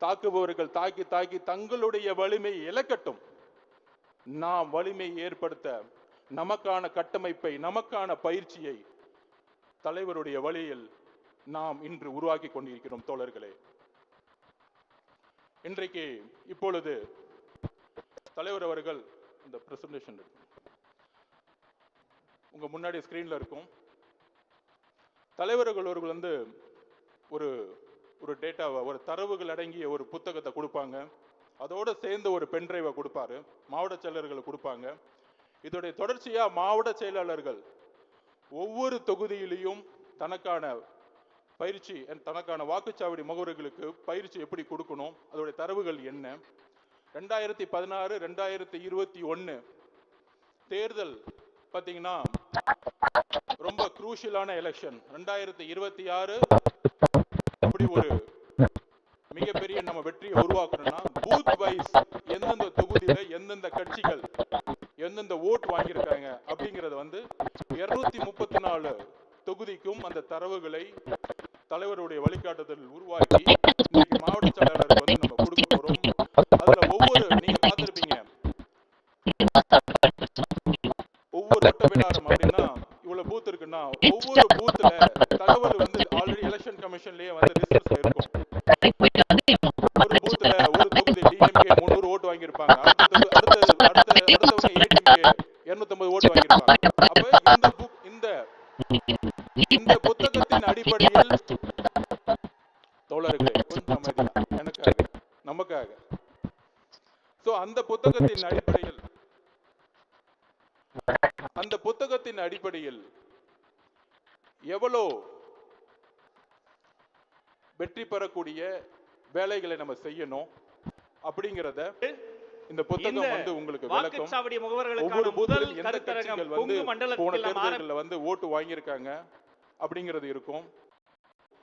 தாக்குபவர்கள் தாக்கி தாக்கி தங்களுடைய வலிமை இழக்கட்டும். நாம் வலிமை ஏற்படுத்த நமக்கான கட்டமைப்பை நமக்கான பயிற்சியை தலைவருடைய வழியில் நாம் இன்று உருவாக்கி கொண்டிருக்கிறோம் தோழர்களே. இன்றைக்கு இப்பொழுது தலைவர் அவர்கள் இந்த பிரசன்டேஷன் உங்க முன்னாடி ஸ்கிரீன்ல இருக்கும். தலைவர்கள் அவர்கள் வந்து ஒரு ஒரு டேட்டாவை ஒரு தரவுகள் அடங்கிய ஒரு புத்தகத்தை கொடுப்பாங்க. அதோட சேர்ந்து ஒரு பென்ட்ரைவை கொடுப்பாரு. மாவட்ட செயலர்கள் கொடுப்பாங்க. இதோடைய தொடர்ச்சியா மாவட்ட செயலாளர்கள் ஒவ்வொரு தொகுதியிலையும் தனக்கான பயிற்சி தனக்கான வாக்குச்சாவடி முகவர்களுக்கு பயிற்சி எப்படி கொடுக்கணும் அதோடைய தரவுகள் என்ன. ரெண்டாயிரத்தி பதினாறு ரெண்டாயிரத்தி இருபத்தி ஒன்று தேர்தல் பார்த்தீங்கன்னா ரொம்ப குரூஷியலான எலெக்ஷன் ரெண்டாயிரத்தி இருபத்தி ஆறு எப்படி ஒரு மிகப்பெரிய நம்ம வெற்றியை உருவாக்கணும்னா பூத் வைஸ் எந்தெந்த தொகுதியில எந்தெந்த கட்சிகள் எந்தெந்த ஓட் வாங்கியிருக்காங்க அப்படிங்கறத வந்து இருநூத்தி முப்பத்தி நாலு தொகுதிக்கும் அந்த தரவுகளை தலைவருடைய வழிகாட்டுதல் உருவாக்கி இன்னைக்கு மாவட்ட செயலாளருக்கு வந்து நம்ம கொடுக்க போறோம். அதுல ஒவ்வொரு நீங்க பார்த்திருப்பீங்க. ஒவ்வொரு வட்டவிலாரம் அப்படின்னா இவ்வளவு பூத் இருக்குன்னா ஒவ்வொரு பூத்துல தகவல் எலெக்ஷன் கமிஷன்லயே வந்து ரிசர்ச்ல இருக்கும் ஒரு பூத்ல ஒரு தொகுதி டிஎம்கே முந்நூறு ஓட்டு வாங்கியிருப்பாங்க. அடுத்த தொகு- அடுத்த அடுத்த அடுத்தவங்க ஏடிஎம்கே இருநூத்தம்பது ஓட்டு வாங்கியிருப்பாங்க. அப்ப இந்த புக் இந்த இந்த புத்தகத்தின் அடிப்படையில் தோழர்களே கொஞ்சம் அமைதியா எனக்காக நமக்காக. சோ அந்த புத்தகத்தின் அடிப்படையில் அந்த புத்தகத்தின் அடிப்படையில் எவ்வளோ வெற்றி பெறக்கூடிய வேலைகளை நம்ம செய்யணும் அப்படிங்கறத இந்த புத்தகம் வந்து உங்களுக்கு விளக்கும். ஒவ்வொரு முகவர்களுக்கான முதல் கருத்தரங்கம் கொங்கு மண்டலத்தில் வந்து ஓட்டு வாங்கியிருக்காங்க அப்படிங்கிறது இருக்கும்.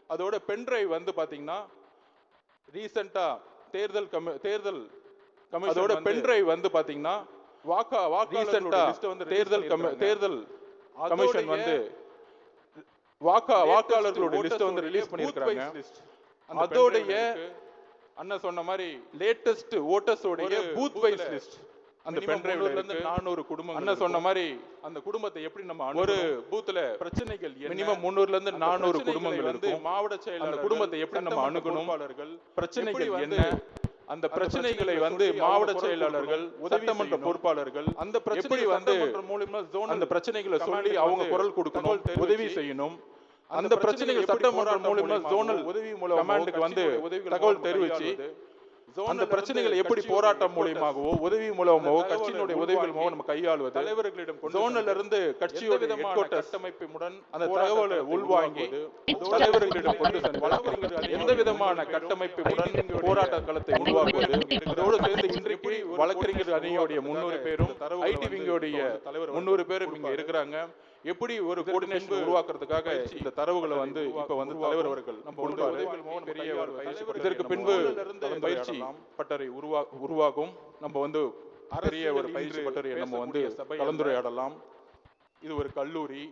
அதோட பென்ட்ரைவ் வந்து பாத்தீங்கன்னா ரீசெண்டா தேர்தல் கமி தேர்தல் கமிஷன் அதோட பென்ட்ரைவ் வந்து பாத்தீங்கன்னா வாக்கா லிஸ்ட் வந்து தேர்தல் தேர்தல் கமிஷன் வந்து வாக்கா வாக்காளர்களோட லிஸ்ட் வந்து ரிலீஸ் பண்ணியிருக்காங்க அதோடைய அண்ணன் சொன்ன மாதிரி லேட்டஸ்ட் ஓட்டர்ஸோடைய பூத் வைஸ் லிஸ்ட் அந்த பென்ட்ரைவ்ல இருந்து 400 குடும்பம் அண்ணன் சொன்ன மாதிரி அந்த குடும்பத்தை எப்படி நம்ம ஒரு பூத்ல பிரச்சனைகள் மினிமம் 300 ல இருந்து 400 குடும்பங்கள் வந்து மாவட்ட செயலாளர் குடும்பத்தை எப்படி நம்ம அணுகணும்? பிரச்சனைகள் என்ன? அந்த பிரச்சனைகளை வந்து மாவட்ட செயலாளர்கள் சட்டமன்ற பொறுப்பாளர்கள் அந்த பிரச்சனை வந்து மூலியமா ஜோன் அந்த பிரச்சனைகளை சொல்லி அவங்க குரல் கொடுக்கணும் உதவி செய்யணும். அந்த பிரச்சனைகள் சட்டமன்றம் மூலியமா ஜோனல் உதவி மூலம் கமாண்டுக்கு வந்து தகவல் தெரிவிச்சு அந்த பிரச்சனைகளை எப்படி போராட்டம் மூலியமாகவோ உதவி மூலமாகவோ கட்சியினுடைய உதவிகள் மூலம் நம்ம கையாளுவது. தலைவர்களிடம் ஜோன்ல இருந்து கட்சியோட கட்டமைப்புடன் அந்த தகவலை உள்வாங்கி தலைவர்களிடம் கொண்டு சென்று எந்த விதமான கட்டமைப்புடன் போராட்ட களத்தை உருவாக்குவது. இதோடு சேர்ந்து இன்றைக்கு வழக்கறிஞர் அணியோடைய முன்னூறு பேரும் ஐடி விங்கோடைய முன்னூறு பேரும் இங்க இருக்கிறாங்க. எப்படி ஒரு கோஆர்டினேஷன் உருவாக்குறதுக்காக இந்த தரவுகளை வந்து இப்ப வந்து தலைவர் அவர்கள் நம்ம பெரிய இதற்கு பின்பு பயிற்சி பட்டறை உருவா உருவாகும். நம்ம வந்து பெரிய ஒரு பயிற்சி பட்டறையை நம்ம வந்து கலந்துரையாடலாம். இது ஒரு கல்லூரி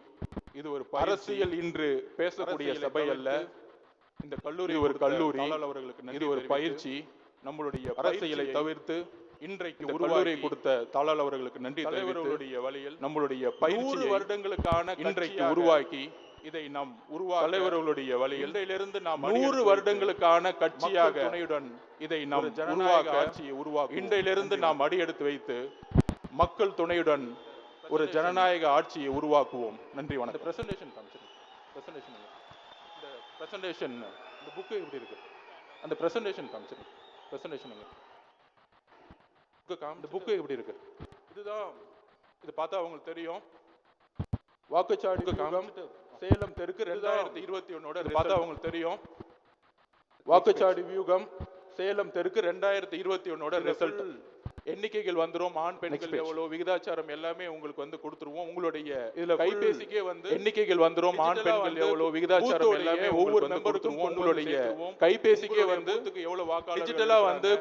இது ஒரு அரசியல் இன்று பேசக்கூடிய சபை அல்ல. இந்த கல்லூரி ஒரு கல்லூரி இது ஒரு பயிற்சி. நம்மளுடைய அரசியலை தவிர்த்து இன்றைக்கு உருவாக்கி கொடுத்த தாளால் அவர்களுக்கு நன்றி தலைவர்களுடைய வழியில் நம்மளுடைய பயிற்சி வருடங்களுக்கான இன்றைக்கு உருவாக்கி இதை நாம் உருவா தலைவர்களுடைய வழியில் இன்றையிலிருந்து நாம் நூறு வருடங்களுக்கான கட்சியாக துணையுடன் இதை நாம் உருவாக்க ஆட்சியை உருவாக்க இன்றையிலிருந்து நாம் அடியெடுத்து வைத்து மக்கள் துணையுடன் ஒரு ஜனநாயக ஆட்சியை உருவாக்குவோம். நன்றி வணக்கம். பிரசன்டேஷன் காமிச்சிருங்க. பிரசன்டேஷன் இந்த பிரசன்டேஷன் இந்த புக்கு எப்படி இருக்கு. அந்த பிரசன்டேஷன் காமிச்சிருங்க. பிரசன்டேஷன் புக்கு காம் இந்த புக்கு எப்படி இருக்கு. இதுதான் இது பார்த்தா அவங்களுக்கு தெரியும். வாக்குச்சாவடி காமிச்சிட்டு சேலம் தெருக்கு ரெண்டாயிரத்தி இருபத்தி ஒன்னோட பார்த்தா அவங்களுக்கு தெரியும். வாக்குச்சாவடி வியூகம் சேலம் தெருக்கு ரெண்டாயிரத்தி இருபத்தி ஒன்னோட ரிசல்ட் எண்ணிக்கைகள் வந்துரும் ஆண் பெண்கள் எவ்வளவு விகிதாச்சாரம் எல்லாமே உங்களுக்கு வந்து கொடுத்துருவோம். உங்களுடைய இதுல கைபேசிக்கே வந்து எண்ணிக்கைகள் வந்துரும் ஆண் பெண்கள் எவ்வளவு விகிதாச்சாரம் எல்லாமே ஒவ்வொரு மெம்பருக்கும் உங்களுடைய கைபேசிக்கே வந்து எவ்வளவு வாக்காளர் டிஜிட்டலா வந்து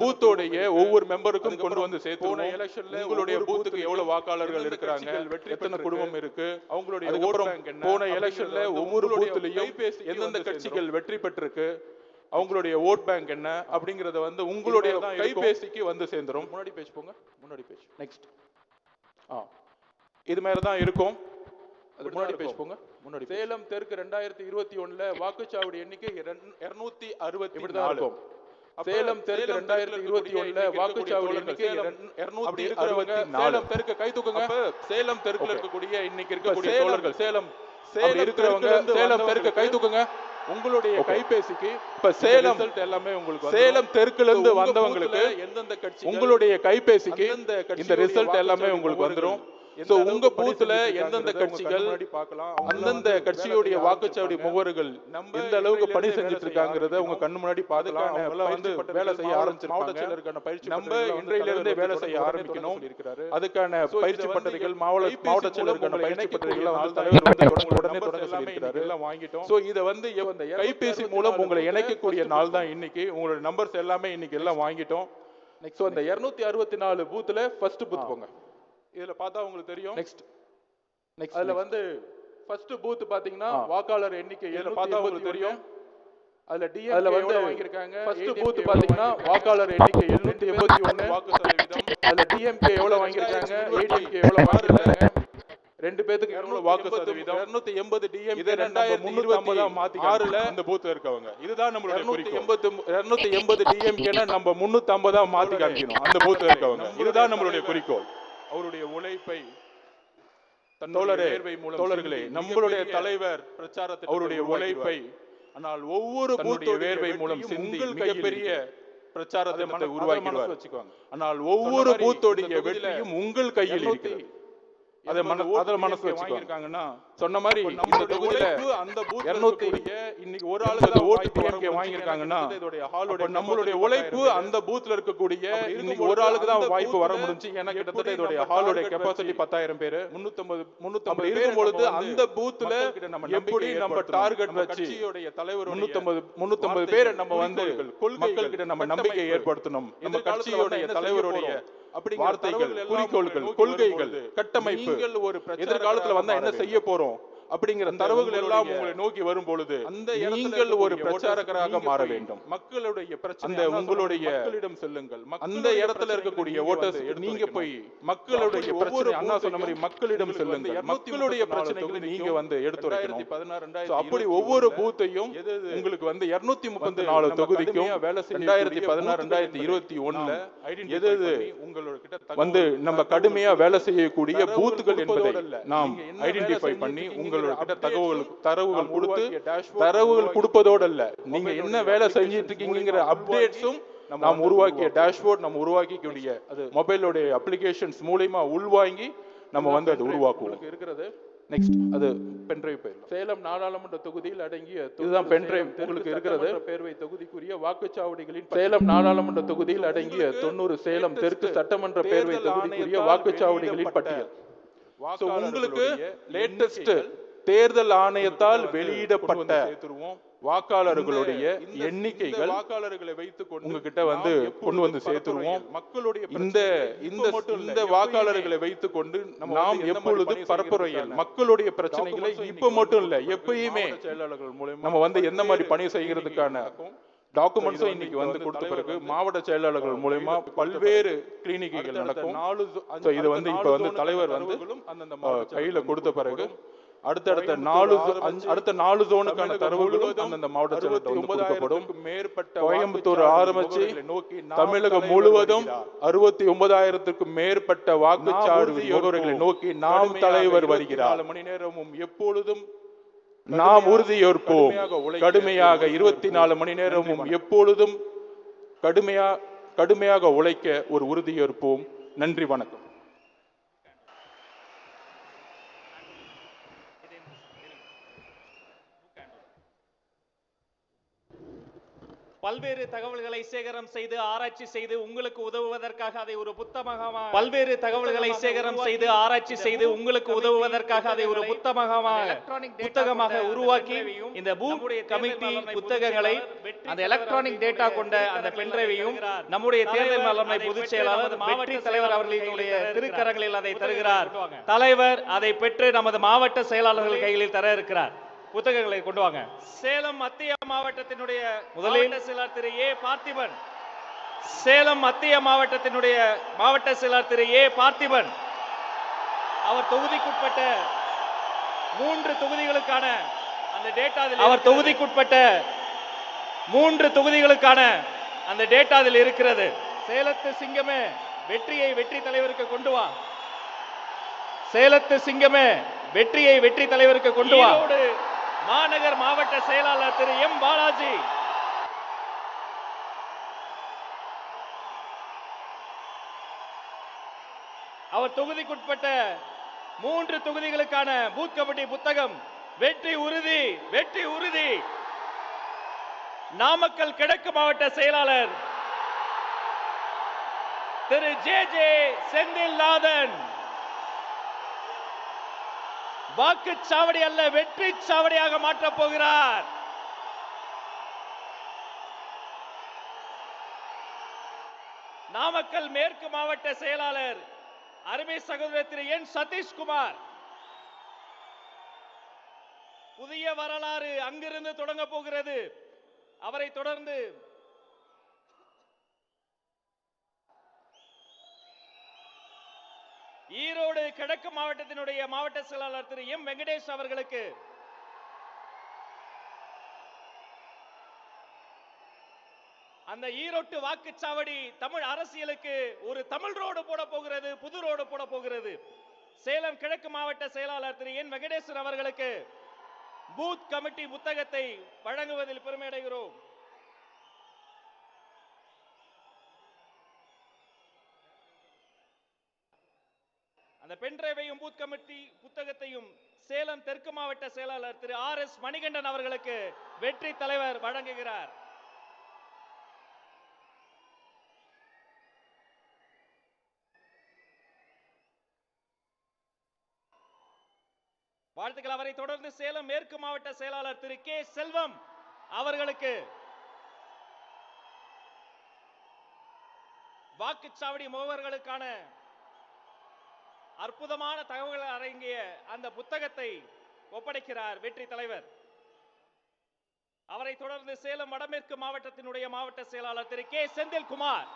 பூத்தோடைய ஒவ்வொரு மெம்பருக்கும் கொண்டு வந்து சேர்த்து எலெக்ஷன்ல உங்களுடைய பூத்துக்கு எவ்வளவு வாக்காளர்கள் இருக்கிறாங்க? எத்தனை குடும்பம் இருக்கு? அவங்களுடைய போன எலெக்ஷன்ல ஒவ்வொரு பூத்துலயும் எந்தெந்த கட்சிகள் வெற்றி பெற்றிருக்கு? அவங்களுடைய ஓட் பேங்க் என்ன அப்படிங்கறத வந்து உங்களுடைய கைபேசிக்கு வந்து சேர்ந்துரும். முன்னாடி பேஜ் போங்க. முன்னாடி பேஜ் நெக்ஸ்ட் ஆ. இது மாதிரி தான் இருக்கும். அது முன்னாடி பேஜ் போங்க. முன்னாடி சேலம் தெற்கு ரெண்டாயிரத்தி இருபத்தி ஒண்ணுல வாக்குச்சாவடி எண்ணிக்கை இருநூத்தி அறுபத்தி இப்படி தான் இருக்கும். சேலம் தெற்கு ரெண்டாயிரத்தி இருபத்தி ஒண்ணுல வாக்குச்சாவடி எண்ணிக்கை இருநூத்தி அறுபத்தி சேலம் தெற்கு கை தூக்குங்க. சேலம் தெற்குல இருக்கக்கூடிய இன்னைக்கு இருக்கக்கூடிய சேலம் சேலம். இருக்கிறவங்க சேலம் தெற்கு கை தூக்குங்க. உங்களுடைய கைபேசிக்கு இப்ப சேலம் எல்லாமே உங்களுக்கு சேலம் தெற்குல இருந்து வந்தவங்களுக்கு எந்தெந்த கட்சி உங்களுடைய கைபேசிக்கு இந்த ரிசல்ட் எல்லாமே உங்களுக்கு வந்துரும். சோ உங்க பூத்துல எந்தெந்த கட்சிகள் அந்தந்த கட்சியுடைய வாக்குச்சாவடி முகவர்கள் எந்த அளவுக்கு பணி செஞ்சுட்டு இருக்காங்கறத உங்க கண்ணு முன்னாடி அவங்க வந்து வேலை செய்ய ஆரம்பிச்சிருக்காங்க பயிற்சி நம்ம இன்றையில இருந்தே வேலை செய்ய ஆரம்பிக்கணும். அதுக்கான பயிற்சி பட்டறைகள் மாவட்ட மாவட்ட செயலருக்கான பயிற்சி பட்டறைகள் வந்து தலைவர் வந்து உடனே தொடங்க சொல்லியிருக்காரு எல்லாம் வாங்கிட்டோம். சோ இத வந்து கைபேசி மூலம் உங்களை இணைக்கக்கூடிய நாள் தான் இன்னைக்கு. உங்களோட நம்பர்ஸ் எல்லாமே இன்னைக்கு எல்லாம் வாங்கிட்டோம். சோ அந்த 264 அறுபத்தி நாலு பூத்துல ஃபர்ஸ்ட் பூத் போங்க இதுல பார்த்தா உங்களுக்கு தெரியும். நெக்ஸ்ட் நெக்ஸ்ட் அதுல வந்து ஃபர்ஸ்ட் பூத் பாத்தீங்கன்னா வாக்காளர் எண்ணிக்கை இதுல பார்த்தா உங்களுக்கு தெரியும். அதுல டிஎம் அதுல வந்து வாங்கிருக்காங்க ஃபர்ஸ்ட் பூத் பாத்தீங்கன்னா வாக்காளர் எண்ணிக்கை 781 வாக்கு சதவீதம். அதுல டிஎம்கே எவ்வளவு வாங்கிருக்காங்க ஏடிஎம்கே எவ்வளவு வாங்கிருக்காங்க ரெண்டு பேத்துக்கு எவ்வளவு வாக்கு சதவீதம். 280 டிஎம் இது 2350 மாத்தி ஆறுல இந்த பூத் இருக்கவங்க. இதுதான் நம்மளுடைய குறிக்கோள். 280 டிஎம்கேனா நம்ம 350 மாத்தி காமிக்கணும். அந்த பூத் இருக்கவங்க. இதுதான் நம்மளுடைய குறிக்கோள். அவருடைய உழைப்பை தோழரே தோழர்களே நம்மளுடைய தலைவர் பிரச்சாரத்தை அவருடைய உழைப்பை ஆனால் ஒவ்வொரு பூத்துடைய வேர்வை மூலம் சிந்தி மிகப்பெரிய பிரச்சாரத்தை உருவாக்கிடுவார் வச்சுக்கோங்க. ஆனால் ஒவ்வொரு பூத்தோடைய வெற்றியும் உங்கள் கையில் இருக்கிறது. அதை மன அதை மனசு வச்சுக்கோங்க சொன்ன மாதிரி இந்த தொகுதியில அந்த இருநூத்தி இன்னைக்கு ஒரு ஆளு ஓட்டு டிஎம்கே வாங்கியிருக்காங்கன்னா நம்மளுடைய உழைப்பு அந்த பூத்ல இருக்கக்கூடிய இன்னைக்கு ஒரு ஆளுக்கு தான் வாய்ப்பு வர முடிஞ்சு ஏன்னா கிட்டத்தட்ட இதோடைய ஹாலோட கெப்பாசிட்டி பத்தாயிரம் பேரு. முன்னூத்தம்பது முன்னூத்தம்பது இருக்கும் பொழுது அந்த பூத்ல எப்படி நம்ம டார்கெட் வச்சு தலைவர் முன்னூத்தம்பது முன்னூத்தம்பது பேரை நம்ம வந்து மக்கள் கிட்ட நம்ம நம்பிக்கை ஏற்படுத்தணும். நம்ம கட்சியோடைய தலைவருடைய வார்த்தைகள் குறிக்கோள்கள் கொள்கைகள் கட்டமைப்பு. ஒரு எதிர்காலத்துல வந்தா என்ன செய்ய போறோம்? அப்படிங்கிற தரவுகள் எல்லாம் உங்களை நோக்கி வரும் பொழுது அந்த நீங்கள் ஒரு பிரச்சாரகராக மாற வேண்டும். மக்களுடைய பிரச்சனை உங்களுடைய மக்களிடம் செல்லுங்கள். அந்த இடத்துல இருக்கக்கூடிய ஓட்டர்ஸ் நீங்க போய் மக்களுடைய பிரச்சனை அண்ணா சொன்ன மாதிரி மக்களிடம் செல்லுங்கள். மக்களுடைய பிரச்சனைகளை நீங்க வந்து எடுத்துரைக்கணும் அப்படி ஒவ்வொரு பூத்தையும் உங்களுக்கு வந்து இருநூத்தி முப்பத்தி நாலு தொகுதிக்கும் ரெண்டாயிரத்தி பதினாறு ரெண்டாயிரத்தி இருபத்தி ஒண்ணுல எது எது உங்களோட வந்து நம்ம கடுமையா வேலை செய்யக்கூடிய பூத்துகள் என்பதை நாம் ஐடென்டிஃபை பண்ணி உங்களோட கிட்ட தகவல் தரவுகள் கொடுத்து தரவுகள் கொடுப்பதோடு அல்ல நீங்க என்ன வேலை செஞ்சிட்டு இருக்கீங்கிற அப்டேட்ஸும் நாம் உருவாக்கிய டேஷ்போர்ட் நம்ம உருவாக்கிக்கூடிய மொபைலோட அப்ளிகேஷன்ஸ் மூலியமா உள்வாங்கி நம்ம வந்து அது உருவாக்குவோம். இருக்கிறது? நெக்ஸ்ட் அது பென்ட்ரைவ் போயிடலாம். சேலம் நாடாளுமன்ற தொகுதியில் அடங்கிய இதுதான் பென்ட்ரைவ் உங்களுக்கு இருக்கிறது. பேரவை தொகுதிக்குரிய வாக்குச்சாவடிகளின் சேலம் நாடாளுமன்ற தொகுதியில் அடங்கிய தொண்ணூறு சேலம் தெற்கு சட்டமன்ற பேரவை தொகுதிக்குரிய வாக்குச்சாவடிகளின் பட்டியல். உங்களுக்கு லேட்டஸ்ட் தேர்தல் ஆணையத்தால் வெளியிடப்பட்ட வாக்காளர்களுடைய எண்ணிக்கைகள் வாக்காளர்களை கொண்டு உங்ககிட்ட வந்து கொண்டு வந்து சேர்த்துருவோம். மக்களுடைய இந்த இந்த இந்த வாக்காளர்களை வைத்துக் கொண்டு நாம் எப்பொழுது பரப்புரையில் மக்களுடைய பிரச்சனைகளை இப்ப மட்டும் இல்ல எப்பயுமே செயலாளர்கள் மூலமா நம்ம வந்து எந்த மாதிரி பணி செய்யறதுக்கான டாக்குமெண்ட்ஸும் இன்னைக்கு வந்து கொடுத்த பிறகு மாவட்ட செயலாளர்கள் மூலயமா பல்வேறு கிளினிக்குகள் நடக்கும். So, இது வந்து இப்ப வந்து தலைவர் வந்து கையில கொடுத்த பிறகு அடுத்தடுத்த நாலு அடுத்த நாலு ஜோனுக்கான தரவுகளும் அந்தந்த மாவட்ட வந்து கொடுக்கப்படும். மேற்பட்ட கோயம்புத்தூர் ஆரம்பிச்சு தமிழகம் முழுவதும் அறுபத்தி ஒன்பதாயிரத்துக்கும் மேற்பட்ட வாக்குச்சாவடி முகவர்களை நோக்கி நாம் தலைவர் வருகிறார். மணி நேரமும் எப்பொழுதும் நாம் உறுதியேற்போம் கடுமையாக இருபத்தி நாலு மணி நேரமும் எப்பொழுதும் கடுமையா கடுமையாக உழைக்க ஒரு உறுதியேற்போம் நன்றி வணக்கம். tenemos பல்வேறு தகவல்களை சேகரம் செய்து ஆராய்ச்சி செய்து உங்களுக்கு உதவுவதற்காக அதை ஒரு புத்தகமாக பல்வேறு தகவல்களை சேகரம் செய்து ஆராய்ச்சி செய்து உங்களுக்கு உதவுவதற்காக அதை ஒரு புத்தகமாக புத்தகமாக உருவாக்கி இந்த பூத் கமிட்டி புத்தகங்களை அந்த எலக்ட்ரானிக் டேட்டா கொண்ட அந்த பென்ட்ரைவையும் நம்முடைய தேர்தல் மேலாண்மை பொதுச் செயலாளர் வெற்றி தலைவர் அவர்களுடைய திருக்கரங்களில் அதை தருகிறார். தலைவர் அதை பெற்று நமது மாவட்ட செயலாளர்கள் கைகளில் தர இருக்கிறார். புத்தகங்களை கொண்டு வாங்க. சேலம் மத்திய மாவட்டத்தினுடைய முதலில் செயலாளர் திரு ஏ பார்த்திபன். சேலம் மத்திய மாவட்டத்தினுடைய மாவட்ட செயலாளர் திரு ஏ பார்த்திபன். அவர் தொகுதிக்குட்பட்ட மூன்று தொகுதிகளுக்கான அந்த டேட்டா அவர் தொகுதிக்குட்பட்ட மூன்று தொகுதிகளுக்கான அந்த டேட்டா அதில் இருக்கிறது. சேலத்து சிங்கமே வெற்றியை வெற்றி தலைவருக்கு கொண்டு வா. சேலத்து சிங்கமே வெற்றியை வெற்றி தலைவருக்கு கொண்டு வா. மாநகர் மாவட்ட செயலாளர் திரு எம் பாலாஜி. அவர் தொகுதிக்குட்பட்ட மூன்று தொகுதிகளுக்கான பூத் கபடி புத்தகம் வெற்றி உறுதி வெற்றி உறுதி. நாமக்கல் கிழக்கு மாவட்ட செயலாளர் திரு ஜே ஜே செந்தில்நாதன். வாக்கு சாவடி அல்ல வெற்றி சாவடியாக மாற்றப் போகிறார். நாமக்கல் மேற்கு மாவட்ட செயலாளர் அருமை சகோதரர் திரு என் சதீஷ்குமார். புதிய வரலாறு அங்கிருந்து தொடங்க போகிறது. அவரை தொடர்ந்து ஈரோடு கிழக்கு மாவட்டத்தினுடைய மாவட்ட செயலாளர் திரு எம் வெங்கடேஷ் அவர்களுக்கு அந்த ஈரோட்டு வாக்குச்சாவடி தமிழ் அரசியலுக்கு ஒரு தமிழ் ரோடு போட போகிறது புது ரோடு போட போகிறது. சேலம் கிழக்கு மாவட்ட செயலாளர் திரு என் வெங்கடேஸ்வர் அவர்களுக்கு பூத் கமிட்டி புத்தகத்தை வழங்குவதில் பெருமையடைகிறோம் அந்த பென்டிரைவையும் பூத் கமிட்டி புத்தகத்தையும் சேலம் தெற்கு மாவட்ட செயலாளர் திரு ஆர் எஸ் மணிகண்டன் அவர்களுக்கு வெற்றி தலைவர் வழங்குகிறார். வாழ்த்துக்கள். அவரை தொடர்ந்து சேலம் மேற்கு மாவட்ட செயலாளர் திரு கே செல்வம் அவர்களுக்கு வாக்குச்சாவடி முகவர்களுக்கான அற்புதமான தகவல்கள் அடங்கிய அந்த புத்தகத்தை ஒப்படைக்கிறார் வெற்றி தலைவர். அவரை தொடர்ந்து சேலம் வடமேற்கு மாவட்டத்தினுடைய மாவட்ட செயலாளர் திரு கே. செந்தில்குமார்.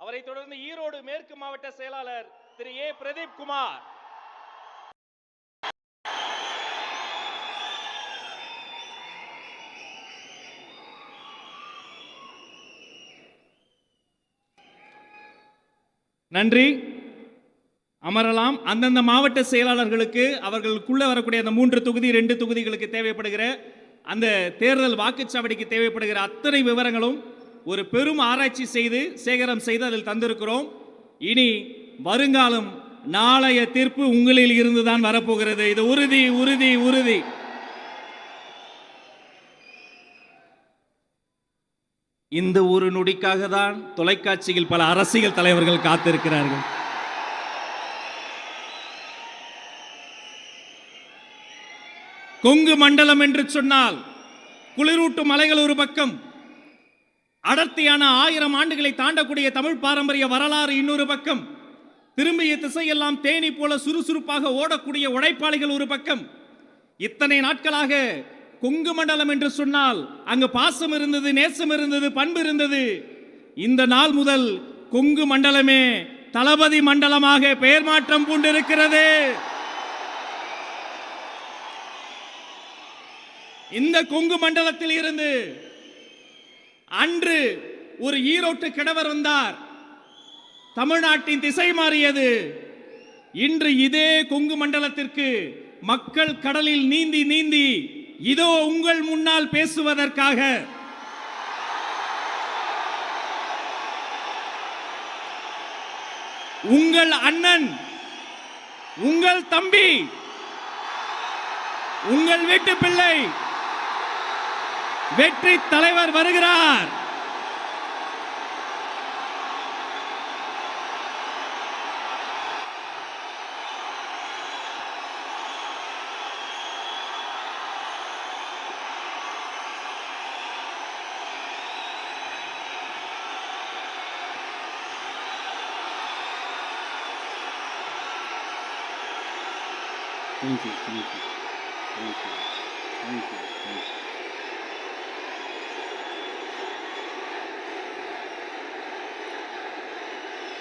அவரை தொடர்ந்து ஈரோடு மேற்கு மாவட்ட செயலாளர் திரு ஏ. பிரதீப் குமார் நன்றி. அமரலாம். அந்தந்த மாவட்ட செயலாளர்களுக்கு அவர்களுக்குள்ளே வரக்கூடிய அந்த மூன்று தொகுதி ரெண்டு தொகுதிகளுக்கு தேவைப்படுகிற அந்த தேர்தல் வாக்குச்சாவடிக்கு தேவைப்படுகிற அத்தனை விவரங்களும் ஒரு பெரும் ஆராய்ச்சி செய்து சேகரம் செய்து அதில் தந்திருக்கிறோம். இனி வருங்காலம் நாளைய தீர்ப்பு உங்களில் இருந்துதான் வரப்போகிறது. இது உறுதி உறுதி உறுதி. இந்த ஒரு நொடிக்காக தான் தொலைக்காட்சியில் பல அரசியல் தலைவர்கள் காத்திருக்கிறார்கள். கொங்கு மண்டலம் என்று சொன்னால் குளிரூட்டும் மலைகள் ஒரு பக்கம். அடர்த்தியான ஆயிரம் ஆண்டுகளை தாண்டக்கூடிய தமிழ் பாரம்பரிய வரலாறு இன்னொரு பக்கம். திரும்பிய திசையெல்லாம் தேனி போல சுறுசுறுப்பாக ஓடக்கூடிய உழைப்பாளிகள் ஒரு பக்கம். இத்தனை நாட்களாக கொங்கு மண்டலம் என்று சொன்னால் அங்கு பாசம் இருந்தது நேசம் இருந்தது பண்பு இருந்தது. இந்த நாள் முதல் கொங்கு மண்டலமே தளபதி மண்டலமாக பெயர் மாற்றம் பூண்டிருக்கிறது. இந்த கொங்கு மண்டலத்தில் இருந்து அன்று ஒரு ஈரோட்டு கிழவர் வந்தார். தமிழ்நாட்டின் திசை மாறியது. இன்று இதே கொங்கு மண்டலத்திற்கு மக்கள் கடலில் நீந்தி நீந்தி இதோ உங்கள் முன்னால் பேசுவதற்காக. உங்கள் அண்ணன் உங்கள் தம்பி உங்கள் வீட்டு பிள்ளை வெற்றி தலைவர் வருகிறார். Thank you, thank you, thank you, thank you, thank you.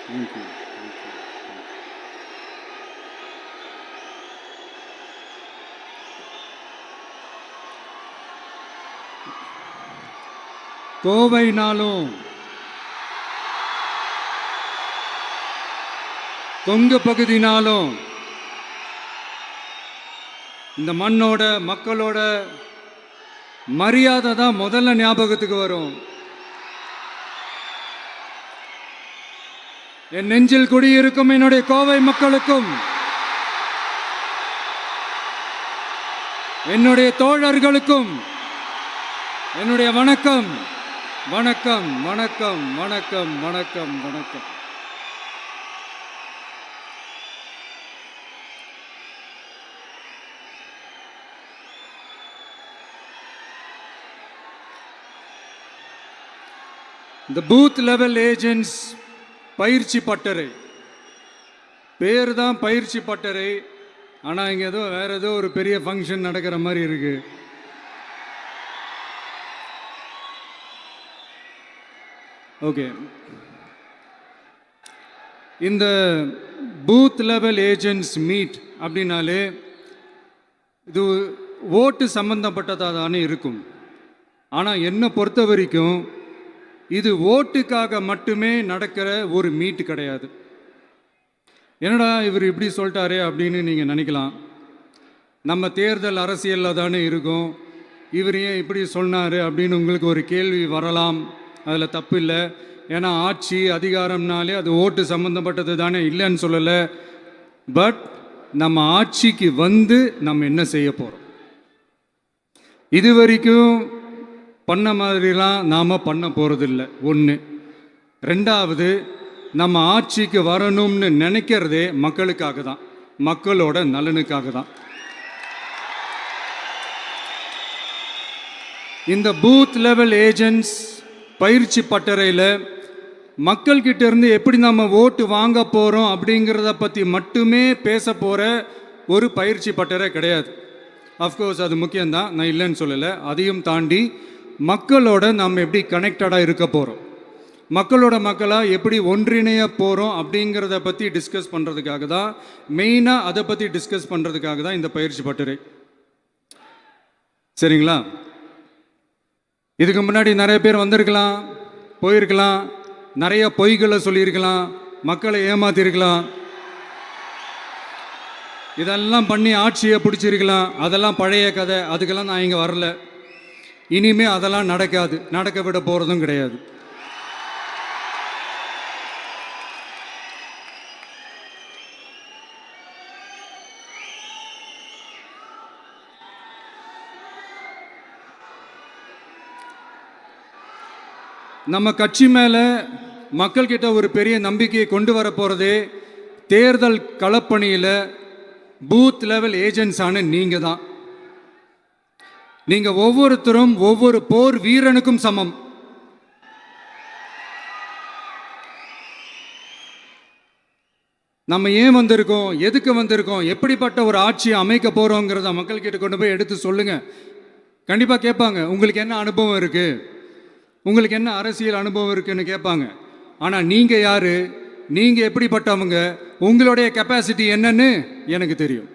Thank you, thank you, thank you. கோவைனாலும் Kongu பகுதினாலும் இந்த மண்ணோட மக்களோட மரியாதை தான் முதல்ல ஞாபகத்துக்கு வரும். என் நெஞ்சில் குடியிருக்கும் என்னுடைய கோவை மக்களுக்கும் என்னுடைய தோழர்களுக்கும் என்னுடைய வணக்கம். வணக்கம் வணக்கம் வணக்கம் வணக்கம் வணக்கம். இந்த பூத் லெவல் ஏஜென்ட்ஸ் பயிற்சி பட்டறை. பேர் தான் பயிற்சி பட்டறை. ஆனால் இங்கே ஏதோ வேற ஏதோ ஒரு பெரிய ஃபங்க்ஷன் நடக்கிற மாதிரி இருக்கு. ஓகே இந்த பூத் லெவல் ஏஜென்ட்ஸ் மீட் அப்படின்னாலே இது ஓட்டு சம்மந்தப்பட்டதாக தானே இருக்கும். ஆனால் என்னை பொறுத்த வரைக்கும் இது ஓட்டுக்காக மட்டுமே நடக்கிற ஒரு மீட் கிடையாது. என்னடா இவர் இப்படி சொல்லிட்டாரே அப்படின்னு நீங்கள் நினைக்கலாம். நம்ம தேர்தல் அரசியலில் தானே இருக்கும். இவர் ஏன் இப்படி சொன்னார் அப்படின்னு உங்களுக்கு ஒரு கேள்வி வரலாம். அதில் தப்பு இல்லை. ஏன்னா ஆட்சி அதிகாரம்னாலே அது ஓட்டு சம்மந்தப்பட்டது தானே இல்லைன்னு சொல்லலை. பட் நம்ம ஆட்சிக்கு வந்து நம்ம என்ன செய்ய போகிறோம் இது வரைக்கும் பண்ண மாதிரிலாம் நாம் பண்ண போகிறதில்ல ஒன்று ரெண்டாவது நம்ம ஆட்சிக்கு வரணும்னு நினைக்கிறதே மக்களுக்காக தான். மக்களோட நலனுக்காக தான். இந்த பூத் லெவல் ஏஜென்ட்ஸ் பயிற்சி பட்டறையில் மக்கள்கிட்ட இருந்து எப்படி நம்ம ஓட்டு வாங்க போகிறோம் அப்படிங்கிறத பற்றி மட்டுமே பேச போகிற ஒரு பயிற்சி பட்டறை கிடையாது. அஃப்கோர்ஸ் அது முக்கியம்தான். நான் இல்லைன்னு சொல்லலை. அதையும் தாண்டி மக்களோட நம்ம எப்படி கனெக்டடாக இருக்க போகிறோம் மக்களோட மக்களாக எப்படி ஒன்றிணைய போகிறோம் அப்படிங்கிறத பற்றி டிஸ்கஸ் பண்ணுறதுக்காக தான் மெயினாக அதை பற்றி டிஸ்கஸ் பண்ணுறதுக்காக தான் இந்த பயிற்சி பட்டுரை. சரிங்களா? இதுக்கு முன்னாடி நிறைய பேர் வந்திருக்கலாம் போயிருக்கலாம் நிறைய பொய்களை சொல்லியிருக்கலாம் மக்களை ஏமாத்திருக்கலாம். இதெல்லாம் பண்ணி ஆட்சியை பிடிச்சிருக்கலாம். அதெல்லாம் பழைய கதை. அதுக்கெல்லாம் நான் இங்கே வரல. இனிமே அதெல்லாம் நடக்காது. நடக்க விட போகிறதும் கிடையாது. நம்ம கட்சி மேலே மக்கள்கிட்ட ஒரு பெரிய நம்பிக்கையை கொண்டு வர போகிறதே தேர்தல் களப்பணியில் பூத் லெவல் ஏஜென்ட்ஸான நீங்கள் தான் நீங்கள் ஒவ்வொருத்தரும் ஒவ்வொரு போர் வீரனுக்கும் சமம். நம்ம ஏன் வந்திருக்கோம்? எதுக்கு வந்திருக்கோம்? எப்படிப்பட்ட ஒரு ஆட்சியை அமைக்க போகிறோங்கிறத மக்கள்கிட்ட கொண்டு போய் எடுத்து சொல்லுங்கள் கண்டிப்பாக கேட்பாங்க. உங்களுக்கு என்ன அனுபவம் இருக்குது உங்களுக்கு என்ன அரசியல் அனுபவம் இருக்குன்னு கேட்பாங்க. ஆனால் நீங்கள் யார்? நீங்கள் எப்படிப்பட்டவங்க? உங்களுடைய கெப்பாசிட்டி என்னன்னு எனக்கு தெரியும்.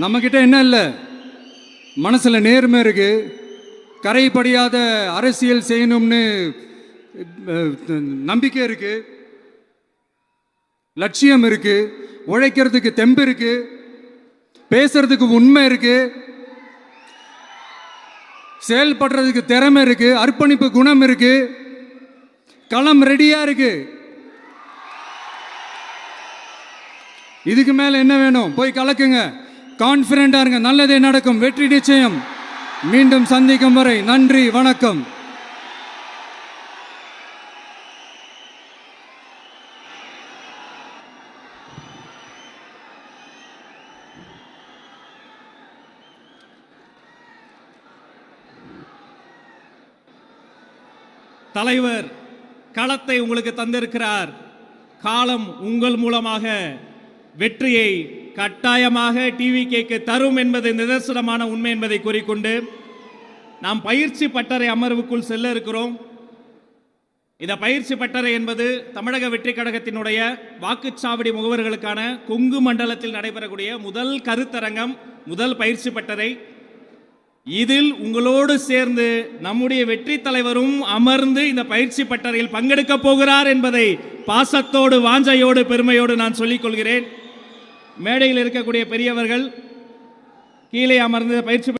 நம்மக்கிட்ட என்ன இல்லை? மனசில் நேர்மை இருக்குது கரைப்படியாத அரசியல் செய்யணும்னு நம்பிக்கை இருக்கு. லட்சியம் இருக்கு. உழைக்கிறதுக்கு தெம்பு இருக்கு. பேசுறதுக்கு உண்மை இருக்கு. செயல்படுறதுக்கு திறமை இருக்கு. அர்ப்பணிப்பு குணம் இருக்கு. களம் ரெடியா இருக்கு. இதுக்கு மேல என்ன வேணும்? போய் கலக்குங்க. கான்பிடண்டா இருங்க. நல்லதே நடக்கும். வெற்றி நிச்சயம். மீண்டும் சந்திக்கும் வரை நன்றி வணக்கம். தலைவர் களத்தை உங்களுக்கு தந்திருக்கிறார். காலம் உங்கள் மூலமாக வெற்றியை கட்டாயமாக டிவிகேக்கு தரும் என்பது நிதர்சனமான உண்மை என்பதை கூறிக்கொண்டு நாம் பயிற்சி பட்டறை அமர்வுக்குள் செல்ல இருக்கிறோம். இந்த பயிற்சி பட்டறை என்பது தமிழக வெற்றி கழகத்தினுடைய வாக்குச்சாவடி முகவர்களுக்கான கொங்கு மண்டலத்தில் நடைபெறக்கூடிய முதல் கருத்தரங்கம் முதல் பயிற்சி பட்டறை. இதில் உங்களோடு சேர்ந்து நம்முடைய வெற்றி தலைவரும் அமர்ந்து இந்த பயிற்சி பட்டறையில் பங்கெடுக்க போகிறார் என்பதை பாசத்தோடு வாஞ்சையோடு பெருமையோடு நான் சொல்லிக் கொள்கிறேன். மேடையில் இருக்கக்கூடிய பெரியவர்கள் கீழே அமர்ந்து பயிற்சி